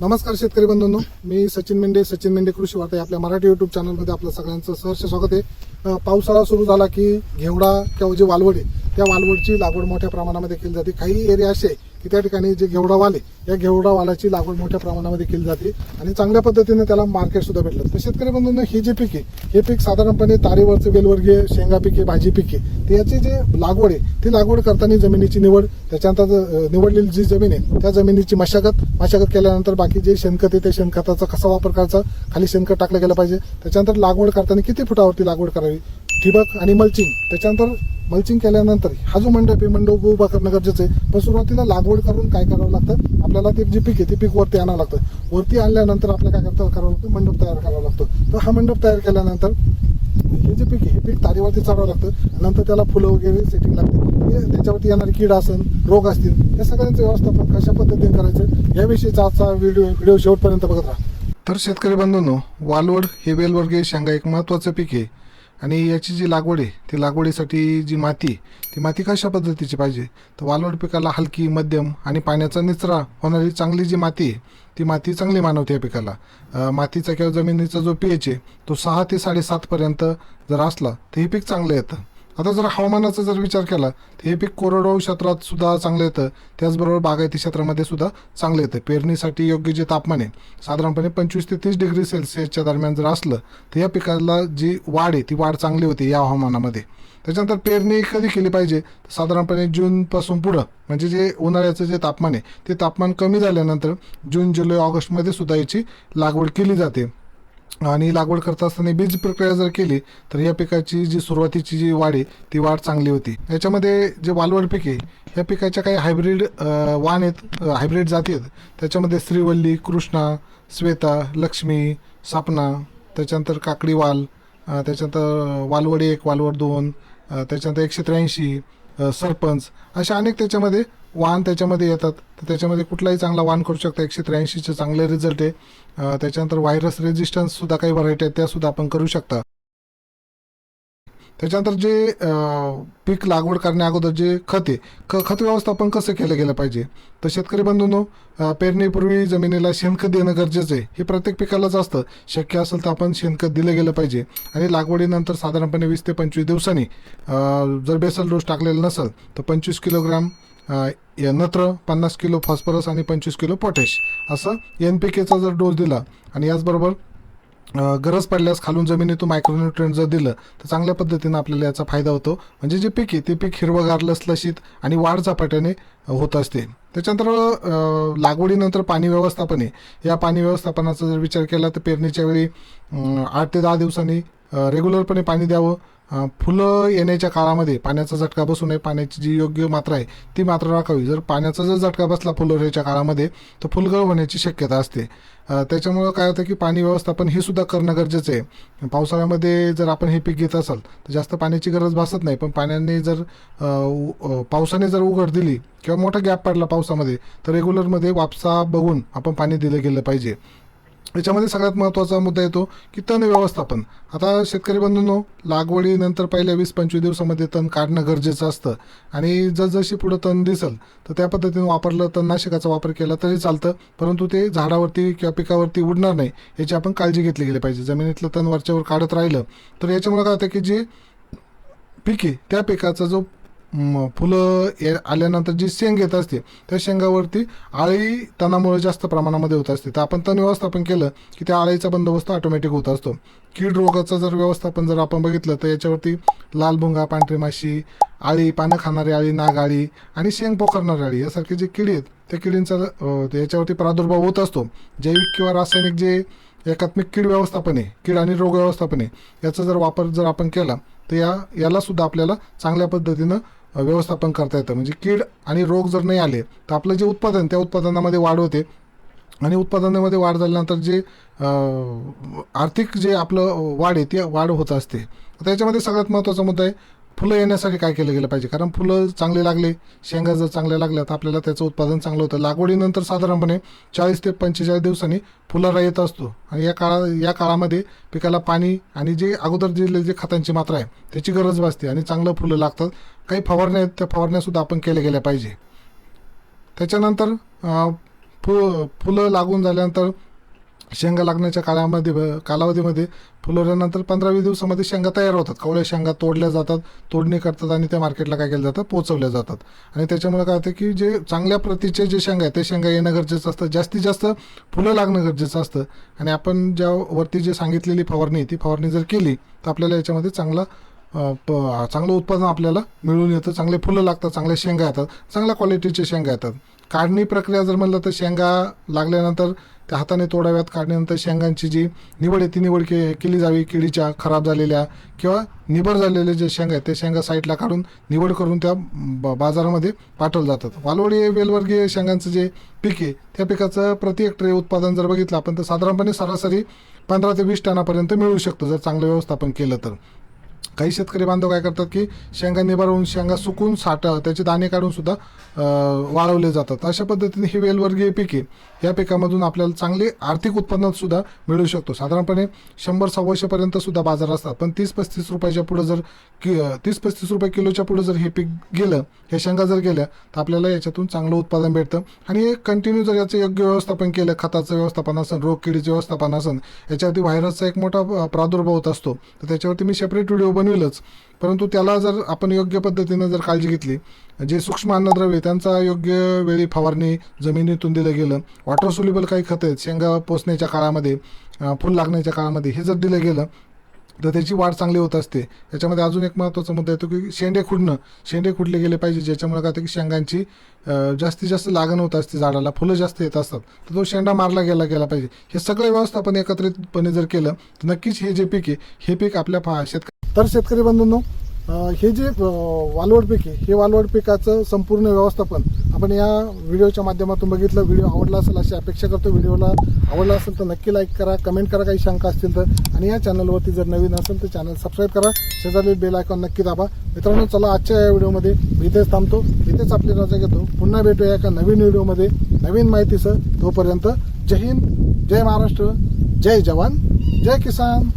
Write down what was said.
नमस्कार शेतकरी बंधूंनो. मी सचिन मेंढे सचिन मेंढे कृषी वार्ता आपल्या मराठी युट्यूब चॅनलमध्ये आपलं सगळ्यांचं सहर्ष स्वागत आहे. पावसाळा सुरू झाला की घेवडा किंवा जे वालवड आहे त्या वालवडची लागवड मोठ्या प्रमाणामध्ये केली जाते. काही एरिया असे आहे की त्या ठिकाणी जे घेवडावाले या घेवडावालाची लागवड मोठ्या प्रमाणामध्ये केली जाते आणि चांगल्या पद्धतीने त्याला मार्केट सुद्धा भेटलं. तर शेतकरी बंधूंनो हे जे पीक आहे हे पीक साधारणपणे तारेवरचं वेलवर्गीय शेंगा पिके भाजी पिके आहे याची जे लागवड आहे ती लागवड करताना जमिनीची निवड त्याच्यानंतर निवडलेली जी जमीन आहे त्या जमिनीची मशागत मशागत केल्यानंतर बाकी जे शेणखत आहे त्या शेणखताचा कसा वापर करायचा खाली शेणखत टाकलं गेलं पाहिजे त्याच्यानंतर लागवड करताना किती फुटावरती लागवड करावी ठिबक आणि मल्चिंग त्याच्यानंतर मल्चिंग केल्यानंतर हा जो मंडप आहे मंडप उभा करणं गरजेचं आहे. पण सुरुवातीला लागवड करून काय करावं लागतं? आपल्याला ते जे पीक आहे ते पीक वरती आणावं लागतं. वरती आणल्यानंतर आपल्याला काय करता करावं लागतं? मंडप तयार करावा लागतो. तर हा मंडप तयार केल्यानंतर हे जे पीक हे पीक तारीवरती चढावं लागतं. नंतर त्याला फुलं वगैरे सेटिंग लागते. हे त्याच्यावरती येणारे कीड असन रोग असतील या सगळ्यांचं व्यवस्थापन कशा पद्धतीने करायचं? याविषयीचा आजचा व्हिडिओ व्हिडिओ शेवटपर्यंत बघत राहा. तर शेतकरी बंधूंनो वालवड हे वेलवर्गीय शेंगा एक महत्त्वाचं पीक आहे. आणि याची जी लागवड आहे ती लागवडीसाठी जी माती आहे, ती माती कशा पद्धतीची पाहिजे? तर वालवड पिकाला हलकी मध्यम आणि पाण्याचा निचरा होणारी चांगली जी माती आहे ती माती चांगली मानवते या पिकाला. मातीचा किंवा जमिनीचा जो पीएच आहे तो सहा ते साडेसातपर्यंत जर असला तर हे पीक चांगलं येतं. आता जर हवामानाचा जर विचार केला तर हे पीक कोरडवाहू क्षेत्रात सुद्धा चांगलं येतं. त्याचबरोबर बागायती क्षेत्रामध्ये सुद्धा चांगलं येतं. पेरणीसाठी योग्य जे तापमान आहे साधारणपणे पंचवीस ते तीस डिग्री सेल्सिअसच्या दरम्यान जर असलं तर या पिकाला जी वाढ आहे ती वाढ चांगली होती या हवामानामध्ये. त्याच्यानंतर पेरणी कधी केली पाहिजे? तर साधारणपणे जूनपासून पुढं म्हणजे जे उन्हाळ्याचं जे तापमान आहे ते तापमान कमी झाल्यानंतर जून जुलै ऑगस्टमध्ये सुद्धा याची लागवड केली जाते. आणि लागवड करत असताना बीज प्रक्रिया जर केली तर या पिकाची जी सुरुवातीची जी वाढ आहे ती वाढ चांगली होती. याच्यामध्ये जे वालवड पिके या पिकाच्या काही हायब्रिड वाण आहेत हायब्रिड जाती आहेत. त्याच्यामध्ये श्रीवल्ली कृष्णा श्वेता लक्ष्मी सापना त्याच्यानंतर काकडी वाल त्याच्यानंतर वालवड एक वालवड दोन त्याच्यानंतर एकशे त्र्याऐंशी सरपंच अशा अनेक त्याच्यामध्ये वाहन त्याच्यामध्ये येतात. तर त्याच्यामध्ये कुठलाही चांगला वाहन करू शकता. एकशे त्र्याऐंशीचे चांगले रिझल्ट आहे. त्याच्यानंतर व्हायरस रेजिस्टन्ससुद्धा काही व्हरायटी आहेत त्यासुद्धा आपण करू शकता. त्याच्यानंतर जे पीक लागवड करण्या अगोदर जे खत आहे ख खत व्यवस्थापन कसं केलं गेलं पाहिजे? तर शेतकरी बंधूंनो पेरणीपूर्वी जमिनीला शेणखत देणं गरजेचं आहे. हे प्रत्येक पिकालाच असतं. शक्य असेल तर आपण शेणखत दिलं गेलं पाहिजे. आणि लागवडीनंतर साधारणपणे वीस ते पंचवीस दिवसांनी जर बेसल डोस टाकलेला नसेल तर पंचवीस किलोग्राम नत्र पन्नास किलो फॉस्फरस आणि पंचवीस किलो पोटॅश असं एन पी केचा जर डोस दिला आणि याचबरोबर गरज पडल्यास खालून जमिनीतून मायक्रोन्युट्रिएंट जर दिलं तर चांगल्या पद्धतीनं आपल्याला याचा फायदा होतो. म्हणजे जे पीक आहे ते पीक हिरवगार लसलशीत आणि वाढ झपाट्याने होत असते. त्याच्यानंतर लागवडीनंतर पाणी व्यवस्थापन आहे. या पाणी व्यवस्थापनाचा जर विचार केला तर पेरणीच्या वेळी आठ ते दहा दिवसांनी रेग्युलरपणे पाणी द्यावं. फुलं येण्याच्या काळामध्ये पाण्याचा झटका बसू नये पाण्याची जी योग्य मात्रा आहे ती मात्रा राखावी. जर पाण्याचा जर झटका बसला फुलोऱ्याच्या काळामध्ये तर फुलगळ होण्याची शक्यता असते. त्याच्यामुळं काय होतं की पाणी व्यवस्थापन हे सुद्धा करणं गरजेचं आहे. पावसाळ्यामध्ये जर आपण हे पीक घेत असाल तर जास्त पाण्याची गरज भासत नाही. पण पाण्याने जर उ- पावसाने जर उघड दिली किंवा मोठा गॅप पडला पावसामध्ये तर रेग्युलरमध्ये वापसा बघून आपण पाणी दिलं गेलं पाहिजे. याच्यामध्ये सगळ्यात महत्त्वाचा मुद्दा येतो की तण व्यवस्थापन. आता शेतकरी बंधूंनो लागवडीनंतर पहिल्या वीस पंचवीस दिवसामध्ये तण काढणं गरजेचं असतं. आणि जसजशी पुढं तण दिसल तर त्या पद्धतीने वापरलं तणनाशकाचा वापर केला तरी चालतं. परंतु ते झाडावरती किंवा पिकावरती उडणार नाही याची आपण काळजी घेतली गेली पाहिजे. जमिनीतलं तण वरच्यावर काढत राहिलं तर याच्यामुळे काय होतं की जे पिके त्या पिकाचा जो फुलं ये- आल्यानंतर जी शेंग येत असते त्या शेंगावरती आळी तणामुळे जास्त प्रमाणामध्ये होत असते. तर आपण तण व्यवस्थापन केलं की त्या आळीचा बंदोबस्त ऑटोमॅटिक होत असतो. कीड रोगाचं जर व्यवस्थापन जर आपण बघितलं तर याच्यावरती लाल भुंगा पांढरी माशी आळी पानं खाणारी आळी नाग आळी आणि शेंग पोखरणारी आळी यासारखे जे किडी आहेत त्या किडींचा याच्यावरती प्रादुर्भाव होत असतो. जैविक किंवा रासायनिक जे एकात्मिक कीड व्यवस्थापन आहे कीड आणि रोग व्यवस्थापन आहे याचा जर वापर जर आपण केला तर या याला सुद्धा आपल्याला चांगल्या पद्धतीनं व्यवस्थापन करता येतं. म्हणजे कीड आणि रोग जर नाही आले तर आपलं जे उत्पादन त्या उत्पादनामध्ये वाढ होते. आणि उत्पादनामध्ये वाढ झाल्यानंतर जे आर्थिक जे आपलं वाढ आहे ती वाढ होत असते. तर त्याच्यामध्ये सगळ्यात महत्त्वाचा मुद्दा आहे फुलं येण्यासाठी काय केलं गेलं पाहिजे? कारण फुलं चांगले लागले शेंगा जर चांगल्या लागल्या तर आपल्याला त्याचं उत्पादन चांगलं होतं. लागवडीनंतर साधारणपणे चाळीस ते पंचेचाळीस दिवसांनी फुलारा येत असतो. आणि या काळा या काळामध्ये पिकाला पाणी आणि जे अगोदर दिले जे खतांची मात्रा आहे त्याची गरज भासते आणि चांगलं फुलं लागतात. काही फवारण्या आहेत त्या फवारण्यासुद्धा आपण केल्या गेल्या पाहिजे. त्याच्यानंतर फु फुलं लागून झाल्यानंतर शेंगा लागण्याच्या काळामध्ये कालावधीमध्ये फुलवल्यानंतर पंधरा वीस दिवसामध्ये शेंगा तयार होतात. कवळ्या शेंगा तोडल्या जातात तोडणी करतात आणि त्या मार्केटला काय केलं जातं? पोचवल्या जातात. आणि त्याच्यामुळे काय होतं की जे चांगल्या प्रतीचे जे शेंगा आहेत ते शेंगा येणं गरजेचं असतं. जास्तीत जास्त फुलं लागणं गरजेचं असतं. आणि आपण ज्या वरती जे सांगितलेली फवारणी आहे, ती फवारणी जर केली तर आपल्याला याच्यामध्ये चांगला प चांगलं उत्पादन आपल्याला मिळून येतं. चांगले फुलं लागतात चांगल्या शेंगा येतात चांगल्या क्वालिटीचे शेंगा येतात. काढणी प्रक्रिया जर म्हणलं तर शेंगा लागल्यानंतर त्या हाताने तोडाव्यात. काढल्यानंतर शेंगांची जी निवड आहे ती निवड के केली जावी. किडीच्या खराब झालेल्या किंवा निबर झालेले जे शेंगा आहेत ते शेंगा साईडला काढून निवड करून त्या ब बाजारामध्ये पाठवलं जातात. वालवडी हे वेलवर्गीय शेंगांचं जे पीक आहे त्या पिकाचं प्रति हेक्टरी उत्पादन जर बघितलं आपण तर साधारणपणे सरासरी पंधरा ते वीस टनापर्यंत मिळू शकतो जर चांगलं व्यवस्थापन केलं तर. काही शेतकरी बांधव काय करतात की शेंगा निभारून शेंगा सुकून साठ त्याचे दाणे काढून सुद्धा वाळवले जातात. अशा पद्धतीने ही वेलवर्गीय पिके या पिकामधून आपल्याला चांगले आर्थिक उत्पन्न सुद्धा मिळू शकतो. साधारणपणे शंभर सव्वाशेपर्यंत सुद्धा बाजार असतात. पण तीस पस्तीस रुपयाच्या पुढं जर कि तीस पस्तीस रुपये किलोच्या पुढं जर हे पीक गेलं हे शेंगा जर गेल्या तर आपल्याला याच्यातून चांगलं उत्पादन भेटतं. आणि कंटिन्यू जर याचं योग्य व्यवस्थापन केलं खताचं व्यवस्थापन असेल रोग किडीचं व्यवस्थापन असेल याच्यावरती व्हायरसचा एक मोठा प्रादुर्भाव होत असतो. तर त्याच्यावरती मी सेपरेट व्हिडिओ बनविलंच. परंतु त्याला जर आपण योग्य पद्धतीनं जर काळजी घेतली जे सूक्ष्म अन्नद्रव्य त्यांचा योग्य वेळी फवारणी जमिनीतून दिलं गेलं वॉटर सोल्युबल काही खतं आहेत शेंगा पोचण्याच्या काळामध्ये अ, फुल लागण्याच्या काळामध्ये हे जर दिलं गेलं तर त्याची वाढ चांगली होत असते. याच्यामध्ये अजून एक महत्त्वाचा मुद्दा येतो की शेंडे खुडणं. शेंडे खुडले गेले पाहिजे ज्याच्यामुळे काय की शेंगांची जास्तीत जास्त लागण होत असते झाडाला फुलं जास्त येत असतात. तर तो शेंडा मारला गेला गेला पाहिजे. हे सगळं व्यवस्थापन एकत्रितपणे जर केलं तर नक्कीच हे जे पीक आहे हे पीक आपल्या फा शेतकरी तर शेतकरी बंधूंनो हे जे वालवड पीक आहे हे वालवड पिकाचं संपूर्ण व्यवस्थापन आपण या व्हिडिओच्या माध्यमातून बघितलं व्हिडिओ आवडला असेल अशी अपेक्षा करतो. व्हिडिओला आवडला असेल तर नक्की लाईक करा कमेंट करा काही शंका असतील तर. आणि या चॅनलवरती जर नवीन असेल तर चॅनल सबस्क्राईब करा. शेजारी बेल आयकॉन नक्की दाबा. मित्रांनो चला आजच्या या व्हिडिओमध्ये मी इथेच थांबतो. इथेच आपली रजा घेतो. पुन्हा भेटूया एका नवीन व्हिडिओमध्ये. नवीन माहितीसह तोपर्यंत जय हिंद जय महाराष्ट्र जय जवान जय किसान.